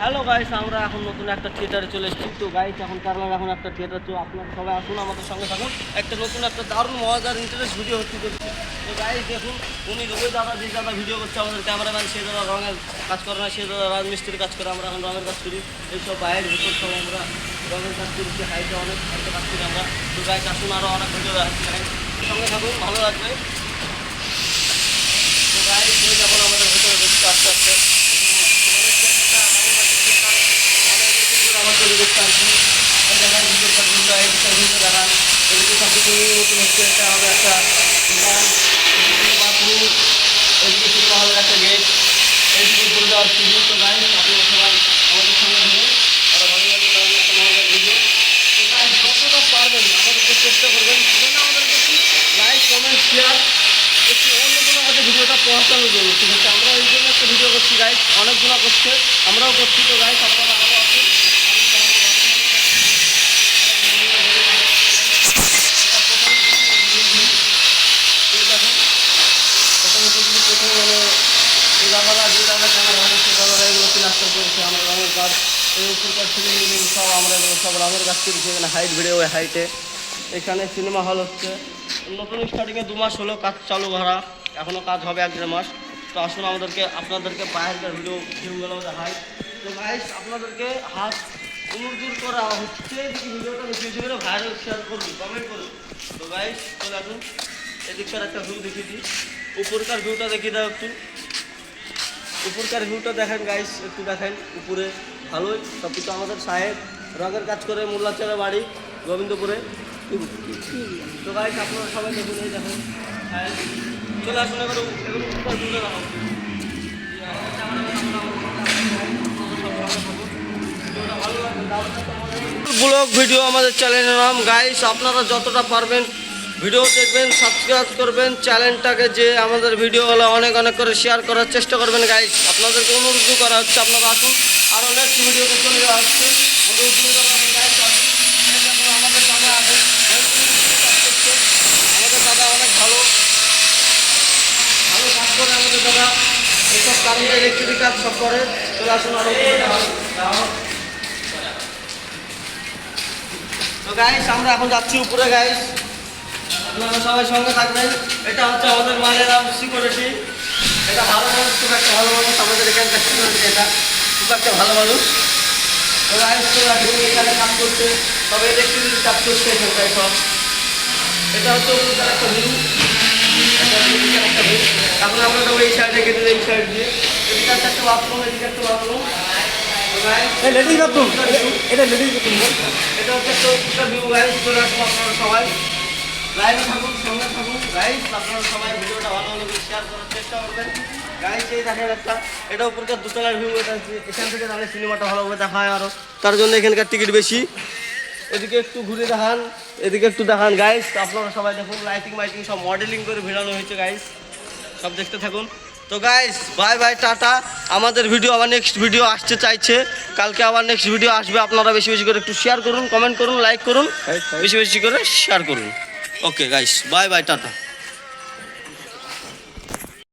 Hello guys আমরা এখন নতুন একটা থিয়েটারে চলে এসেছি। তো গাইস এখন কারণ এখন একটা থিয়েটার তো আপনারা সবাই আসুন আমাদের সঙ্গে থাকুন। একটা নতুন একটা দারুণ, মজার ইন্টারেস্ট ভিডিও হচ্ছে তো গাইস দেখুন, উনি ওই দাদা, যে দাদা ভিডিও করছে আমাদের ক্যামেরাম্যান সে দাদা রঙের কাজ করে না, সে দাদা রাজমিস্ত্রির কাজ করে, আমরা এখন রঙের কাজ করি। এইসব বাইরের ভিতর সব আমরা রঙের কাজ করছি হাইটে অনেক হাইটে কাজ করি আমরা। তো গাইস আসুন আরও অনেক ভিডিও আসছে সঙ্গে থাকুন, ভালো লাগবে। তো গাইস এই যখন আমাদের ভেতরে হবে একটা বাথরুম একটা গেট তো আমাদের ভালো একটা পারবেন চেষ্টা করবেন একটু অন্য কোনো ভিডিওটা পৌঁছানোর জন্য ঠিক আছে আমরা এই জন্য একটা ভিডিও করছি গাইস অনেকগুলো করছে আমরাও করছি তো গাইস আপনারা আরও আসুন এই দেখুন প্রথমে কিন্তু প্রথমে মানে দাদা ক্যামেরা প্লাস্টার করেছে আমরা রঙের সব আমরা সব রঙের কাজ করেছি, এখানে হাইট বেড়ে ওই হাইটে এখানে সিনেমা হল হচ্ছে। নতুন স্টার্টিংয়ে দু মাস হলো কাজ চালু করা এখনও কাজ হবে এক দেড় মাস। তো আসুন আমাদেরকে, আপনাদেরকে বাইরের ভিডিও ভিডিওগুলো দেখাই তো গাইস আপনাদেরকে হাত অনুরোধ করা হচ্ছে ভিডিওটা বেশি বেশি করে শেয়ার করুন কমেন্ট করুন তো গাইস চলে আসুন। এদিককার একটা ভিউ দেখিয়ে দিই। উপরকার ভিউটা দেখিয়ে দাও একটু। উপরকার ভিউটা দেখেন গাইস একটু দেখেন, উপরে ভালোই সব কিছু আমাদের সাহেব রঙের কাজ করে মোল্লাচরের বাড়ি, গোবিন্দপুরে। তো গাইস আপনারা সবাই দেখুন, এই দেখুন। চলে আসুন, এবার এগুলো উপরকার ভিউটা ব্লগ, ভিডিও আমাদের চ্যানেলের নাম। গাইস আপনারা যতটা পারবেন ভিডিও দেখবেন সাবস্ক্রাইব করবেন চ্যানেলটাকে যে আমাদের ভিডিওগুলো অনেক অনেক করে শেয়ার করার চেষ্টা করবেন গাইস আপনাদেরকে অনুরোধ করা হচ্ছে, আপনারা আসুন আরও নেক্সট ভিডিওতে চলে হচ্ছে। আমাদের অনেক ভালো। ভালো সব করে। তো গাইস আমরা এখন যাচ্ছি উপরে গাইস আপনারা সবাই সঙ্গে থাকবেন। এটা হচ্ছে আমাদের মায়ের নাম সিকিউরিটি এটা ভালো মানুষ খুব একটা ভালো মানুষ। আমাদের এখানকার সিকিউরিটি এটা। খুব একটা ভালো মানুষ। গাইস তো এখন কাজ করছে। তবে ইলেকট্রিক কাজ করছে এখানটায় সব। এটা হচ্ছে একটা ভিউ এখন আমরা যাব এই সাইডে কেটে এই সাইড দিয়ে। এদিকে একটা বাথরুম এদিকে একটা বাথরুম লেডিস বাথরুম এটা লেডিস বাথরুম এটা হচ্ছে একটা ভিউ গাইস আপনারা সবাই। লাইভে থাকুন সঙ্গে থাকুন। গাইস আপনারা সবাই ভিডিওটা ভালো ভালো শেয়ার করার চেষ্টা করবেন। গাইস এই দেখেন একটা এটা উপরকার দুতলার ভিউ এটা এখান থেকে তাহলে সিনেমাটা ভালোভাবে দেখা হয় আরও তার জন্য এখানকার টিকিট বেশি। এদিকে একটু ঘুরে দেখান এদিকে একটু দেখান। গাইস আপনারা সবাই দেখুন লাইটিং মাইটিং সব মডেলিং করে ভিড়ানো হয়েছে গাইস সব দেখতে থাকুন। তো গাইস বাই বাই টাটা। আমাদের ভিডিও আবার নেক্সট ভিডিও আসতে চাইছে। কালকে আবার নেক্সট ভিডিও আসবে। আপনারা বেশি বেশি করে একটু শেয়ার করুন কমেন্ট করুন লাইক করুন। বেশি বেশি করে শেয়ার করুন। Okay guys bye bye tata